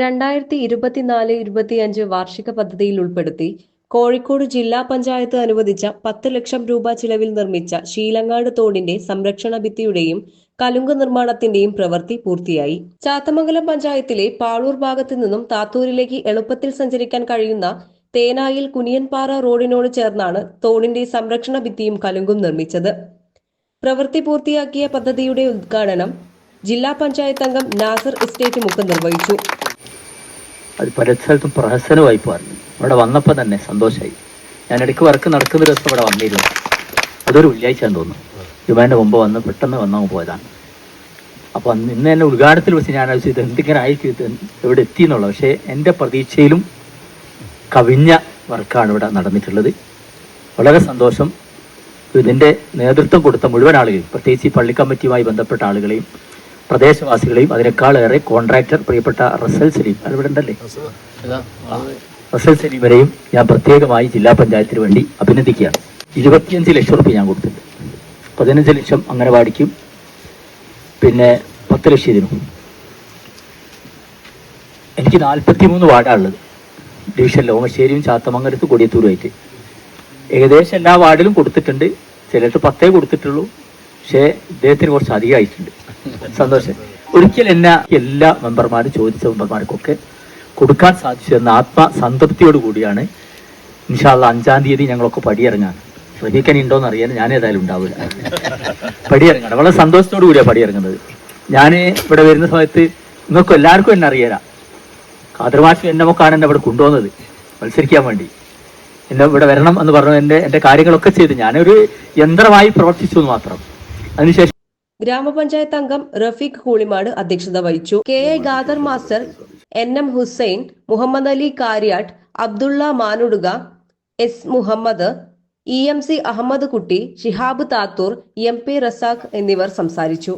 രണ്ടായിരത്തി ഇരുപത്തിനാല് ഇരുപത്തിയഞ്ച് വാർഷിക പദ്ധതിയിൽ ഉൾപ്പെടുത്തി കോഴിക്കോട് ജില്ലാ പഞ്ചായത്ത് അനുവദിച്ച പത്ത് ലക്ഷം രൂപ ചിലവിൽ നിർമ്മിച്ച ശീലങ്ങാട് തോടിന്റെ സംരക്ഷണ ഭിത്തിയുടെയും കലുങ്ക് നിർമ്മാണത്തിന്റെയും പ്രവൃത്തി പൂർത്തിയായി. ചാത്തമംഗലം പഞ്ചായത്തിലെ പാളൂർ ഭാഗത്തു നിന്നും താത്തൂരിലേക്ക് എളുപ്പത്തിൽ സഞ്ചരിക്കാൻ കഴിയുന്ന തേനായിൽ കുനിയൻപാറ റോഡിനോട് ചേർന്നാണ് തോടിന്റെ സംരക്ഷണ ഭിത്തിയും കലുങ്കും നിർമ്മിച്ചത്. പ്രവൃത്തി പൂർത്തിയാക്കിയ പദ്ധതിയുടെ ഉദ്ഘാടനം ജില്ലാ പഞ്ചായത്ത് അംഗം നാസർ എസ്റ്റേറ്റ് മുഖം നിർവഹിച്ചു. അത് പല സ്ഥലത്തും പ്രഹസനമായി പറഞ്ഞു ഇവിടെ വന്നപ്പോൾ തന്നെ സന്തോഷമായി ഞാൻ ഇടയ്ക്ക് വർക്ക് നടക്കുന്ന ദിവസം ഇവിടെ വന്നിരുന്നു. അതൊരു വെള്ളിയാഴ്ച തോന്നുന്നു. ജുമാന്റെ മുമ്പ് വന്ന് പെട്ടെന്ന് വന്നങ്ങ് പോയതാണ്. അപ്പോൾ അന്ന് ഇന്ന് തന്നെ ഉദ്ഘാടനത്തിൽ വെച്ച് ഞാൻ ആലോചിച്ചു ഇത് എന്തിങ്ങനെ ഇത് എവിടെ എത്തി എന്നുള്ളത്. പക്ഷേ എന്റെ പ്രതീക്ഷയിലും കവിഞ്ഞ വർക്കാണ് ഇവിടെ നടന്നിട്ടുള്ളത്. വളരെ സന്തോഷം. ഇതിന്റെ നേതൃത്വം കൊടുത്ത മുഴുവൻ ആളുകളെയും പ്രത്യേകിച്ച് ഈ പള്ളി കമ്മിറ്റിയുമായി ബന്ധപ്പെട്ട ആളുകളെയും പ്രദേശവാസികളെയും അതിനേക്കാളേറെ കോൺട്രാക്ടർ പ്രിയപ്പെട്ട റസൽ സലീം. അത് ഇവിടെ ഉണ്ടല്ലേ? റസൽ ഞാൻ പ്രത്യേകമായി ജില്ലാ പഞ്ചായത്തിന് വേണ്ടി അഭിനന്ദിക്കുകയാണ്. ഇരുപത്തിയഞ്ച് ലക്ഷം റുപ്യ ഞാൻ കൊടുത്തിട്ടുണ്ട്. പതിനഞ്ച് ലക്ഷം അംഗനവാടിക്കും പിന്നെ പത്ത് ലക്ഷം ഇതിനും എനിക്ക് നാൽപ്പത്തി മൂന്ന് വാർഡാണുള്ളത് ഡിവിഷനിൽ ഓമശ്ശേരിയും ചാത്തമംഗലത്ത് കൊടിയത്തൂരുമായിട്ട് ഏകദേശം എല്ലാ വാർഡിലും കൊടുത്തിട്ടുണ്ട്. ചിലർക്ക് പത്തേ കൊടുത്തിട്ടുള്ളൂ. പക്ഷേ ഇദ്ദേഹത്തിന് കുറച്ച് അധികമായിട്ടുണ്ട് സന്തോഷം. ഒരിക്കൽ എന്നെ എല്ലാ മെമ്പർമാരും ചോദിച്ച മെമ്പർമാർക്കൊക്കെ കൊടുക്കാൻ സാധിച്ചു എന്ന ആത്മസംതൃപ്തിയോട് കൂടിയാണ് ഇൻഷാല്ല അഞ്ചാം തീയതി ഞങ്ങളൊക്കെ പടിയിറങ്ങാൻ. എന്ന് അറിയാൻ ഞാൻ ഏതായാലും ഉണ്ടാവില്ല. പടിയിറങ്ങണം വളരെ സന്തോഷത്തോടു കൂടിയാണ് പടിയിറങ്ങുന്നത്. ഞാൻ ഇവിടെ വരുന്ന സമയത്ത് നിങ്ങൾക്ക് എല്ലാവർക്കും എന്നെ അറിയാം കാതർമാഷ് എന്നെ മൊക്കാണ് എന്നെ ഇവിടെ കൊണ്ടുവന്നത്. മത്സരിക്കാൻ വേണ്ടി. എന്നെ ഇവിടെ വരണം എന്ന് പറഞ്ഞു എന്റെ എന്റെ കാര്യങ്ങളൊക്കെ ചെയ്ത് ഞാനൊരു യന്ത്രമായി പ്രവർത്തിച്ചു എന്ന് മാത്രം. അതിനുശേഷം ഗ്രാമപഞ്ചായത്ത് അംഗം റഫീഖ് കൂളിമാട് അധ്യക്ഷത വഹിച്ചു. K A Gadar master N M Hussain Muhammad Ali Kariyat Abdulla Manuduka S Muhammad E M C Ahammad Kutty Shihab Thathoor M P Razak എന്നിവർ സംസാരിച്ചു.